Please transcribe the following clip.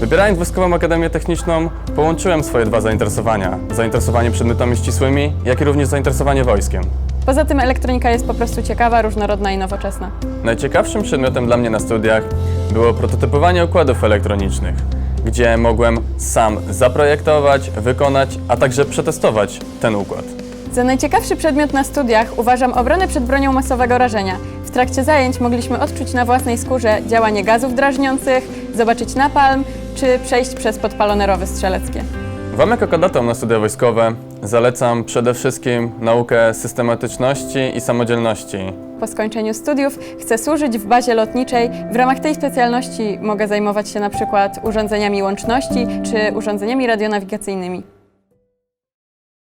Wybierając Wojskową Akademię Techniczną, połączyłem swoje dwa zainteresowania. Zainteresowanie przedmiotami ścisłymi, jak i również zainteresowanie wojskiem. Poza tym elektronika jest po prostu ciekawa, różnorodna i nowoczesna. Najciekawszym przedmiotem dla mnie na studiach było prototypowanie układów elektronicznych, gdzie mogłem sam zaprojektować, wykonać, a także przetestować ten układ. Za najciekawszy przedmiot na studiach uważam obronę przed bronią masowego rażenia. W trakcie zajęć mogliśmy odczuć na własnej skórze działanie gazów drażniących, zobaczyć napalm czy przejść przez podpalone rowy strzeleckie. Wam jako kandydatom na studia wojskowe zalecam przede wszystkim naukę systematyczności i samodzielności. Po skończeniu studiów chcę służyć w bazie lotniczej. W ramach tej specjalności mogę zajmować się na przykład urządzeniami łączności czy urządzeniami radionawigacyjnymi.